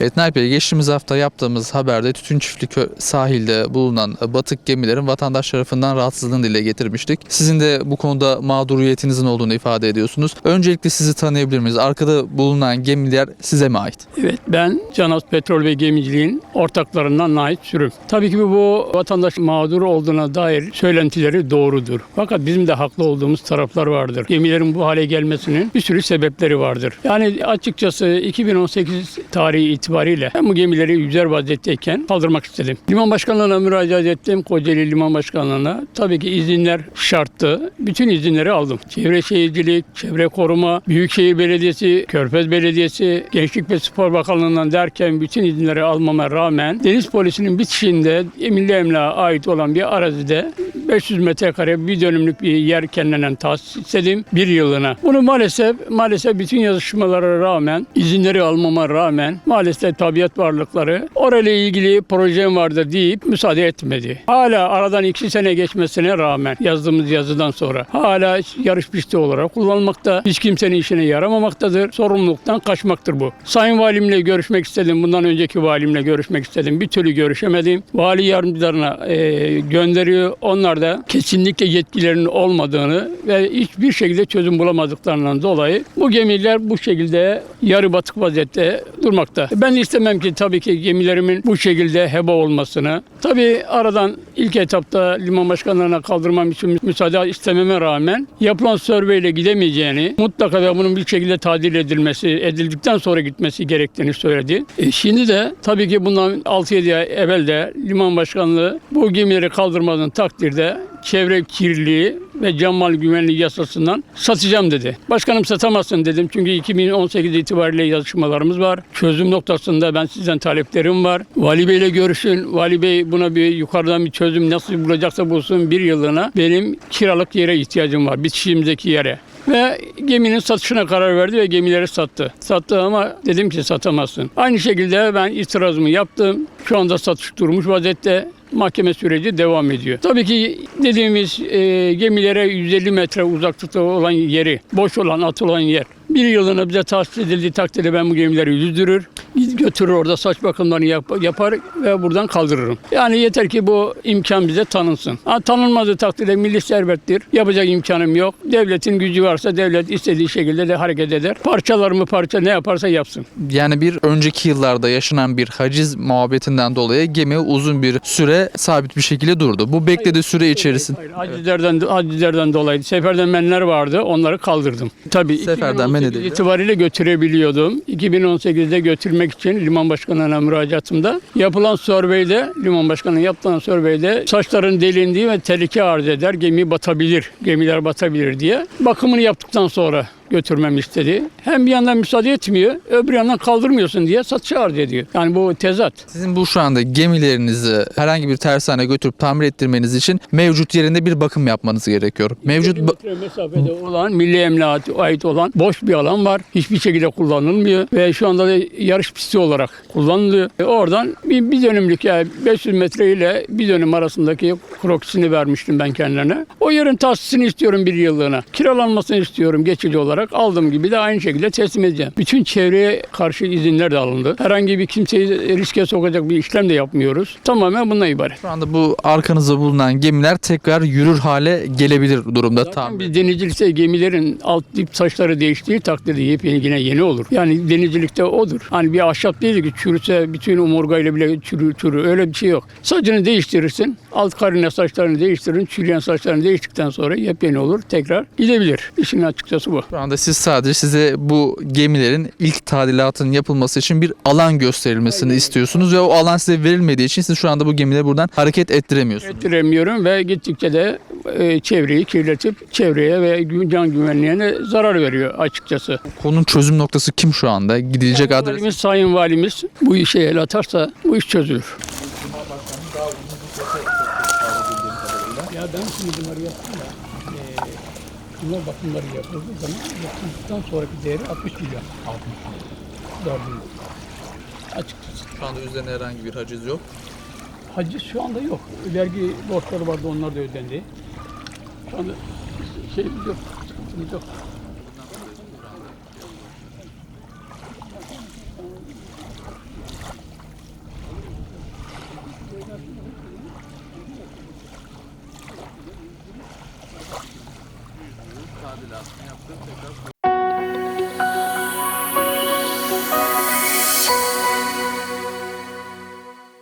Evet Naip Bey geçtiğimiz hafta yaptığımız haberde Tütün Çiftlik sahilde bulunan batık gemilerin vatandaş tarafından rahatsızlığını dile getirmiştik. Sizin de bu konuda mağduriyetinizin olduğunu ifade ediyorsunuz. Öncelikle sizi tanıyabilir miyiz? Arkada bulunan gemiler size mi ait? Evet ben Canaz Petrol ve Gemiciliğin ortaklarından Nait Sürüm. Tabii ki bu vatandaş mağdur olduğuna dair söylentileri doğrudur. Fakat bizim de haklı olduğumuz taraflar vardır. Gemilerin bu hale gelmesinin bir sürü sebepleri vardır. Yani açıkçası 2018 tarihi itibariyle ben bu gemileri yüzer vaziyetteyken kaldırmak istedim. Liman Başkanlığı'na müracaat ettim. Kocaeli Liman Başkanlığı'na. Tabii ki izinler şarttı. Bütün izinleri aldım. Çevre Şehircilik, Çevre Koruma, Büyükşehir Belediyesi, Körfez Belediyesi, Gençlik ve Spor Bakanlığı'ndan derken bütün izinleri almama rağmen Deniz Polisi'nin bitişinde Milli Emlak'a ait olan bir arazide 500 metrekare bir dönümlük bir yer kendine tahsis istedim bir yılına. Bunu maalesef maalesef bütün yazışmalara rağmen izinleri almama rağmen maalesef tabiat varlıkları orayla ilgili projem vardır deyip müsaade etmedi. Hala aradan iki sene geçmesine rağmen yazdığımız yazıdan sonra hala yarış pisti olarak kullanılmakta. Hiç kimsenin işine yaramamaktadır. Sorumluluktan kaçmaktır bu. Sayın Valimle görüşmek istedim. Bundan önceki valimle görüşmek istedim. Bir türlü görüşemedim. Vali yardımcılarına e, gönderiyor. Onlar da kesinlikle yetkilerinin olmadığını ve hiçbir şekilde çözüm bulamadıklarından dolayı bu gemiler bu şekilde yarı batık vaziyette durmakta. Ben istemem ki tabii ki gemilerimin bu şekilde heba olmasını. Tabii aradan ilk etapta liman başkanlarına kaldırmam için müsaade istememe rağmen yapılan survey ile gidemeyeceğini mutlaka da bunun bir şekilde tadil edilmesi, edildikten sonra gitmesi gerektiğini söyledi. E, şimdi de tabii ki bundan 6-7 ay evvel de liman başkanlığı bu gemileri kaldırmadığın takdirde çevre kirliliği ve can mal güvenliği yasasından satacağım dedi. Başkanım satamazsın dedim çünkü 2018 itibariyle yazışmalarımız var. Çözüm noktasında ben sizden taleplerim var. Vali Bey ile görüşün. Vali Bey buna bir yukarıdan bir çözüm nasıl bulacaksa bulsun bir yıllığına benim kiralık yere ihtiyacım var. Bitişimizdeki yere. Ve geminin satışına karar verdi ve gemileri sattı. Sattı ama dedim ki satamazsın. Aynı şekilde ben itirazımı yaptım. Şu anda satış durmuş vaziyette mahkeme süreci devam ediyor. Tabii ki dediğimiz e, gemilere 150 metre uzaklıkta olan yeri, boş olan, atılan yer bir yılına bize tahsis edildiği takdirde ben bu gemileri yüzdürür, götürür orada saç bakımlarını yap- yapar ve buradan kaldırırım. Yani yeter ki bu imkan bize tanınsın. Ha, tanınmadığı takdirde milli servettir. Yapacak imkanım yok. Devletin gücü varsa devlet istediği şekilde de hareket eder. Parçalarımı parça ne yaparsa yapsın. Yani bir önceki yıllarda yaşanan bir haciz muhabbetinden dolayı gemi uzun bir süre sabit bir şekilde durdu. Bu beklediği süre içerisinde Hayır, hacizlerden, hacizlerden dolayı seferden menler vardı. Onları kaldırdım. Tabii Seferden men 2018 edildi. itibariyle götürebiliyordum. 2018'de götürmek için liman başkanına müracaatımda yapılan surveyde liman başkanının yaptığı surveyde saçların delindiği ve tehlike arz eder. Gemi batabilir. Gemiler batabilir diye. Bakımını yaptıktan sonra götürmemi istedi. Hem bir yandan müsaade etmiyor, öbür yandan kaldırmıyorsun diye satışa arz ediyor. Yani bu tezat. sizin bu şu anda gemilerinizi herhangi bir tersaneye götürüp tamir ettirmeniz için mevcut yerinde bir bakım yapmanız gerekiyor. Mevcut ba- mesafede olan milli emlakata ait olan boş bir alan var. Hiçbir şekilde kullanılmıyor ve şu anda da yarış pisti olarak kullanılıyor. E, oradan bir, bir dönümlük yani 500 metre ile bir dönüm arasındaki krokisini vermiştim ben kendilerine. O yerin tahsisini istiyorum bir yıllığına. Kiralanmasını istiyorum geçici olarak. Aldığım gibi de aynı şekilde teslim edeceğim. Bütün çevreye karşı izinler de alındı. Herhangi bir kimseyi riske sokacak bir işlem de yapmıyoruz. Tamamen bundan ibaret. şu anda bu arkanızda bulunan gemiler tekrar yürür hale gelebilir durumda. Zaten Tamam. biz denizcilikte gemilerin alt dip taşları değiştiği takdirde yepyeni yine yeni olur. Yani denizcilikte odur. Hani bir ahşap değil ki çürüse bütün omurgayla bile çürü çürü öyle bir şey yok. Saçını değiştirirsin. Alt karine saçlarını değiştirin. Çürüyen saçlarını değiştikten sonra yepyeni olur. Tekrar gidebilir. İşin açıkçası bu. Şu anda siz sadece size bu gemilerin ilk tadilatının yapılması için bir alan gösterilmesini istiyorsunuz ve o alan size verilmediği için siz şu anda bu gemileri buradan hareket ettiremiyorsunuz. Ettiremiyorum ve gittikçe de e, çevreyi kirletip çevreye ve can güvenliğine zarar veriyor açıkçası. Konunun çözüm noktası kim şu anda? Gidilecek adres. Valimiz, Sayın Valimiz bu işe el atarsa bu iş çözülür. Ya ben şimdi bunları yaptım da bunlar bakımları yapıldığı zaman yapıldıktan sonraki değeri 60 milyon. 60 milyon. Açıkçası. Şu anda üzerine herhangi bir haciz yok. Haciz şu anda yok. Vergi borçları vardı onlar da ödendi. Şu anda şey yok, sıkıntımız yok. Tadilatını yaptı. Tekrar